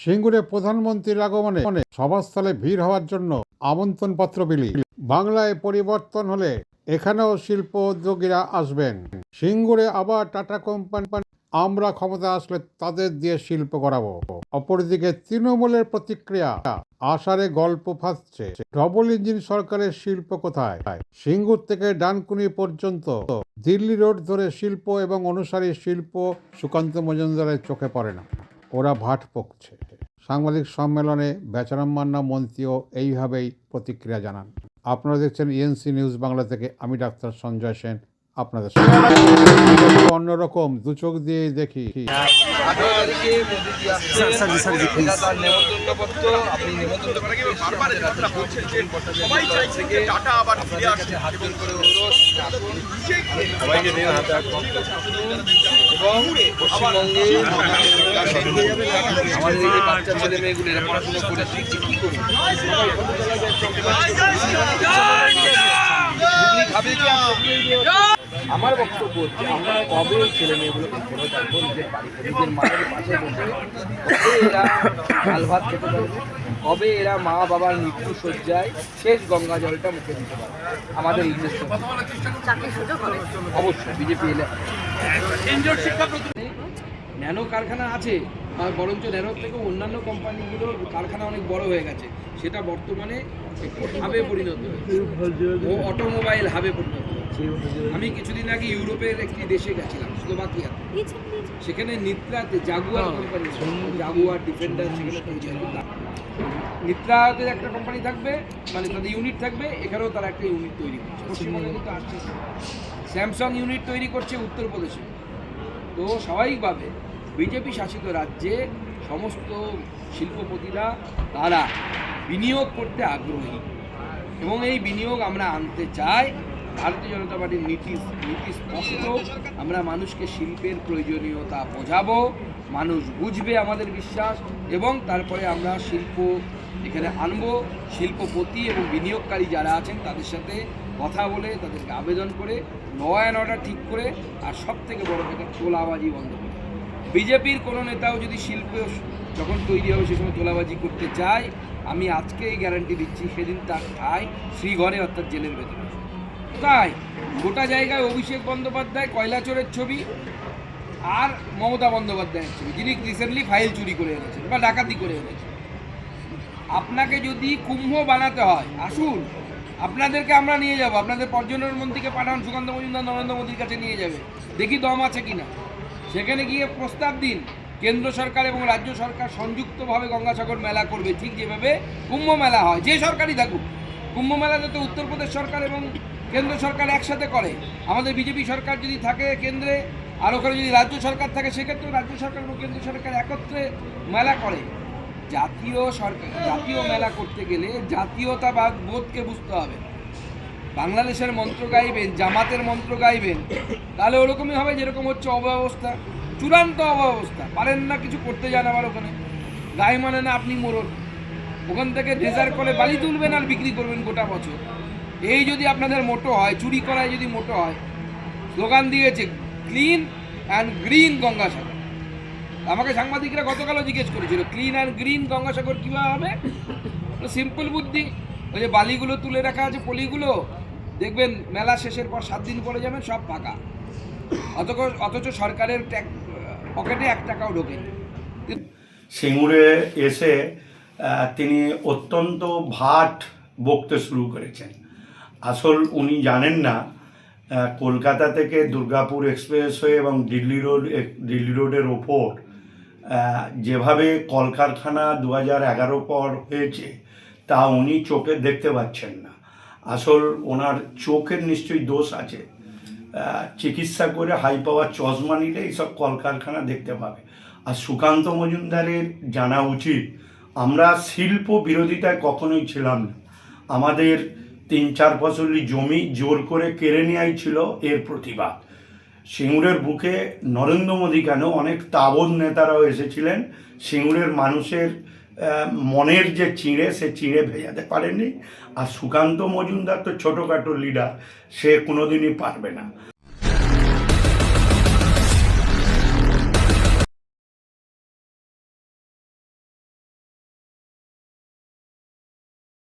সিঙ্গুরে প্রধানমন্ত্রীর আগমনে সভাস্থলে ভিড় হওয়ার জন্য আমন্ত্রণপত্র বিলি। বাংলায় পরিবর্তন হলে এখানেও শিল্প উদ্যোগীরা আসবেন। সিঙ্গুরে আবার টাটা কোম্পানি আমরা ক্ষমতা আসলে তাদের দিয়ে শিল্প করাবো। অপরদিকে তৃণমূলের প্রতিক্রিয়া আষাঢ়ে গল্প ফাঁসছে। ডবল ইঞ্জিন সরকারের শিল্প কোথায়? সিঙ্গুর থেকে ডানকুনি পর্যন্ত দিল্লি রোড ধরে শিল্প এবং অনুসারী শিল্প সুকান্ত মজুমদারের চোখে পড়ে না। ওরা ভাট পকছে। সাংবাদিক সম্মেলনে বেচারাম মান্না মন্ত্রীও এইভাবেই প্রতিক্রিয়া জানান। আপনারা দেখছেন ইএনসি নিউজ বাংলা থেকে, আমি ডাক্তার সঞ্জয় সেন। আপনাদের। অন্যরকম দু চোখ দিয়ে দেখি আমাদের আমার বক্তব্য হচ্ছে, আমরা কবে ছেলে মেয়েগুলোকে কবে এরা ভাত খেতে কবে এরা মা বাবার মৃত্যু শয্যায় শেষ গঙ্গা জলটা মুখে দিতে পারে আমাদের উদ্দেশ্য অবশ্যই, বিজেপি এলে। ন্যানো কারখানা আছে বরঞ্চ ন্যানোর থেকে অন্যান্য কোম্পানিগুলোর কারখানা অনেক বড় হয়ে গেছে, সেটা বর্তমানে হাবে পরিণত হয়েছে। ও অটোমোবাইল হাবে পরিণত আমি কিছুদিন আগে ইউরোপের একটি দেশে গেছিলাম স্লোভাকিয়া সেখানে নিত্রাতে জাগুয়ার কোম্পানি জাগুয়ার ডিফেন্ডার সেখানে তৈরি নিত্রাতে একটা কোম্পানি থাকবে মানে তাদের ইউনিট থাকবে এখানেও তারা একটা ইউনিট তৈরি করছে। পশ্চিমবঙ্গে কিন্তু আসছে স্যামসাং ইউনিট তৈরি করছে উত্তরপ্রদেশে। তো স্বাভাবিকভাবে বিজেপি শাসিত রাজ্যে সমস্ত শিল্পপতিরা তারা বিনিয়োগ করতে আগ্রহী। এবং এই বিনিয়োগ আমরা আনতে চাই ভারতীয় জনতা পার্টির নীতি নীতি স্পষ্ট। আমরা মানুষকে শিল্পের প্রয়োজনীয়তা বোঝাবো, মানুষ বুঝবে আমাদের বিশ্বাস এবং তারপরে আমরা শিল্প এখানে আনব। শিল্পপতি এবং বিনিয়োগকারী যারা আছেন, তাদের সাথে কথা বলে, তাদেরকে আবেদন করে ল অর্ডার ঠিক করে, আর সব থেকে বড় কথা, তোলাবাজি বন্ধ করে। বিজেপির কোনো নেতাও যদি শিল্প যখন তৈরি হবে, সে সময় তোলাবাজি করতে চায়, আমি আজকেই গ্যারান্টি দিচ্ছি, সেদিন তার ঠাই শ্রীঘরে অর্থাৎ জেলের ভেতরে। তাই গোটা জায়গায় অভিষেক বন্দ্যোপাধ্যায় কয়লাচোরের ছবি আর মমতা বন্দ্যোপাধ্যায়ের ছবি, যিনি রিসেন্টলি ফাইল চুরি করে এনেছেন বা ডাকাতি করে এনেছেন। আপনাকে যদি কুম্ভ বানাতে হয়, আসুন, আপনাদেরকে আমরা নিয়ে যাব। আপনাদের পর্যটন মন্ত্রীকে পাঠান, সুকান্ত মজুমদার, নরেন্দ্র মোদীর কাছে নিয়ে যাবে। দেখি দম আছে কিনা। সেখানে গিয়ে প্রস্তাব দিন, কেন্দ্র সরকার এবং রাজ্য সরকার সংযুক্তভাবে গঙ্গাসাগর মেলা করবে। ঠিক যেভাবে কুম্ভ মেলা হয়, যে সরকারই থাকুক। কুম্ভ মেলাতে তো উত্তরপ্রদেশ সরকার এবং কেন্দ্র সরকার একসাথে করে। আমাদের বিজেপি সরকার যদি থাকে কেন্দ্রে, আর ওখানে যদি রাজ্য সরকার থাকে সেক্ষেত্রে রাজ্য সরকার এবং কেন্দ্র সরকার একত্রে মেলা করে। জাতীয় সরকার, জাতীয় মেলা করতে গেলে জাতীয়তাবাদ বোধকে বুঝতে হবে। বাংলাদেশের মন্ত্র গাইবেন, জামাতের মন্ত্র গাইবেন, তাহলে ওরকমই হবে যেরকম হচ্ছে অব্যবস্থা। চূড়ান্ত অব্যবস্থা। পারেন না কিছু করতে যান আবার ওখানে। গায়ে মানে না আপনি মোড়ল ওখান থেকে ডেজার করে বালি তুলবেন আর বিক্রি করবেন গোটা বছর। এই যদি আপনাদের মোটো হয়, চুরি করায় যদি মোটো হয়, স্লোগান দিয়েছে ক্লিন অ্যান্ড গ্রিন গঙ্গাসাগর। আমাকে সাংবাদিকরা গতকালও জিজ্ঞেস করেছিল ক্লিন অ্যান্ড গ্রিন গঙ্গাসাগর কীভাবে হবে? সিম্পল বুদ্ধি। ওই যে বালিগুলো তুলে রাখা আছে পলিগুলো, দেখবেন মেলা শেষের পর সাত দিন পরে যাবেন, সব ফাঁকা অথচ অথচ সরকারের ট্যাক- পকেটে এক টাকাও ঢোকেনি সিঙ্গুরে এসে তিনি অত্যন্ত ভাট বকতে শুরু করেছেন। আসল উনি জানেন না কলকাতা থেকে দুর্গাপুর এক্সপ্রেস হয়ে এবং দিল্লি রোড দিল্লি রোডের ওপর যেভাবে কলকারখানা দু হাজার এগারো পর হয়েছে, তা উনি চোখে দেখতে পাচ্ছেন না। আসল ওনার চোখের নিশ্চয়ই দোষ আছে। চিকিৎসা করে হাই পাওয়ার চশমা নিলে এইসব কলকারখানা দেখতে পাবে। আর সুকান্ত মজুমদারের জানা উচিত, আমরা শিল্প বিরোধিতায় কখনোই ছিলাম না। আমাদের তিন চার ফসলি জমি জোর করে কেড়ে নেওয়াই ছিল এর প্রতিবাদ। সিঙ্গুরের বুকে নরেন্দ্র মোদী কেন অনেক তাবৎ নেতারাও এসেছিলেন। সিঙ্গুরের মানুষের মনের যে চিঁড়ে, সে চিঁড়ে ভেজাতে পারেনি আর সুকান্ত মজুমদার তো ছোটোখাটো লিডার সে কোনোদিনই পারবে না।